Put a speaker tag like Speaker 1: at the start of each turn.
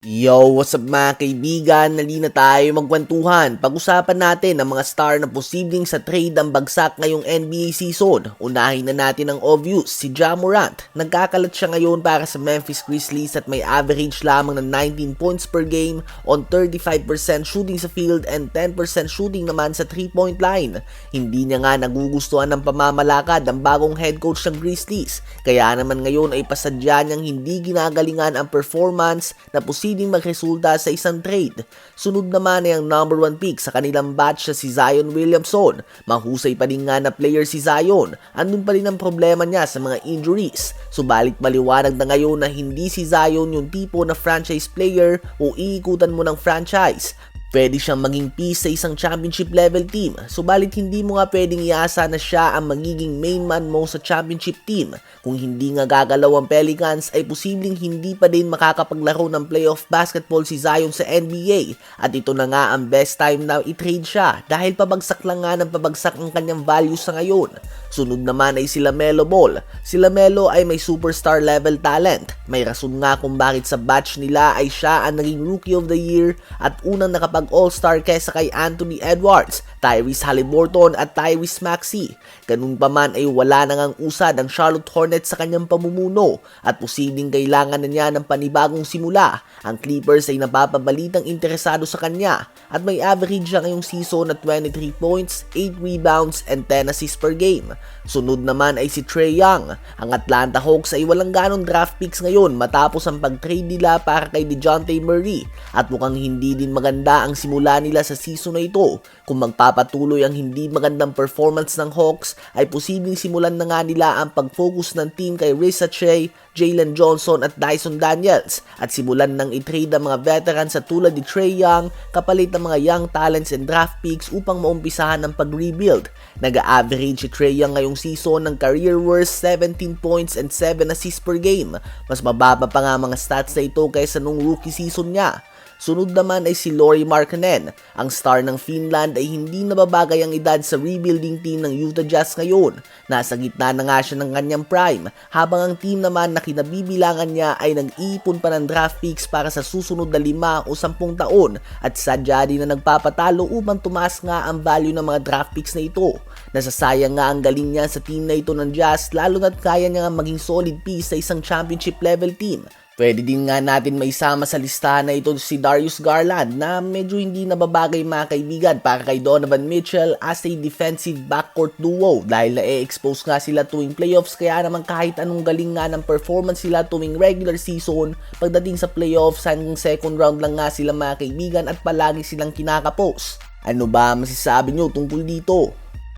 Speaker 1: Yo, what's up mga kaibigan? Nali na tayo magkwentuhan. Pag-usapan natin ang mga star na posibleng sa trade ang bagsak ngayong NBA season. Unahin na natin ang obvious, si Ja Morant. Nagkakalat siya ngayon para sa Memphis Grizzlies at may average lamang ng 19 points per game on 35% shooting sa field and 10% shooting naman sa 3-point line. Hindi niya nga nagugustuhan ng pamamalakad ng bagong head coach ng Grizzlies. Kaya naman ngayon ay pasadya niyang hindi ginagalingan ang performance na posibleng magresulta sa isang trade. Sunod naman ay ang number 1 pick sa kanilang batch na si Zion Williamson. Mahusay pa din nga na player si Zion. Andun pa rin ang problema niya sa mga injuries. Subalit maliwanag na ngayon na hindi si Zion yung tipo na franchise player o iikutan mo ng franchise. Pwede siyang maging piece sa isang championship level team, subalit hindi mo nga pwedeng iasa na siya ang magiging main man mo sa championship team. Kung hindi nga gagalaw ang Pelicans ay posibleng hindi pa din makakapaglaro ng playoff basketball si Zion sa NBA at ito na nga ang best time na i-trade siya dahil pabagsak lang nga ng pabagsak ang kanyang value sa ngayon. Sunod naman ay si Lamelo Ball. Si Lamelo ay may superstar level talent. May rason nga kung bakit sa batch nila ay siya ang naging Rookie of the Year at unang nakapag All-Star kesa kay Anthony Edwards, Tyrese Halliburton at Tyrese Maxey. Ganun pa man ay wala na ngang usad ang Charlotte Hornets sa kanyang pamumuno at posibleng kailangan na niya ng panibagong simula. Ang Clippers ay napapabalitang interesado sa kanya at may average siya ngayong season na 23 points, 8 rebounds and 10 assists per game. Sunod naman ay si Trey Young. Ang Atlanta Hawks ay walang ganong draft picks ngayon matapos ang pag-trade nila para kay DeJounte Murray at mukhang hindi din maganda ang simula nila sa season na ito. Kung magpapatuloy ang hindi magandang performance ng Hawks ay posibleng simulan na nga nila ang pag-focus ng team kay Risa Shea, Jalen Johnson at Dyson Daniels at simulan ng i-trade ang mga veterans sa tulad ni Trey Young kapalit ng mga young talents and draft picks upang maumpisahan ang pag-rebuild. Nag-average si Trey Young ngayong season ng career worst 17 points and 7 assists per game. Mas mababa pa nga mga stats na ito kaysa nung rookie season niya. Sunod naman ay si Lori Markkanen. Ang star ng Finland ay hindi nababagay ang edad sa rebuilding team ng Utah Jazz ngayon. Nasa gitna na nga siya ng kanyang prime, habang ang team naman na kinabibilangan niya ay nag-iipon pa ng draft picks para sa susunod na 5 o 10 taon at sadya din na nagpapatalo upang tumaas nga ang value ng mga draft picks na ito. Nasasayang nga ang galing niya sa team na ito ng Jazz lalo na't kaya niya nga maging solid piece sa isang championship level team. Pwede din nga natin maisama sa listahan na ito si Darius Garland na medyo hindi nababagay mga kaibigan para kay Donovan Mitchell as a defensive backcourt duo dahil na-expose nga sila tuwing playoffs kaya naman kahit anong galing nga ng performance sila tuwing regular season pagdating sa playoffs hanggang second round lang nga sila mga kaibigan at palagi silang kinakapos. Ano ba masasabi nyo tungkol dito?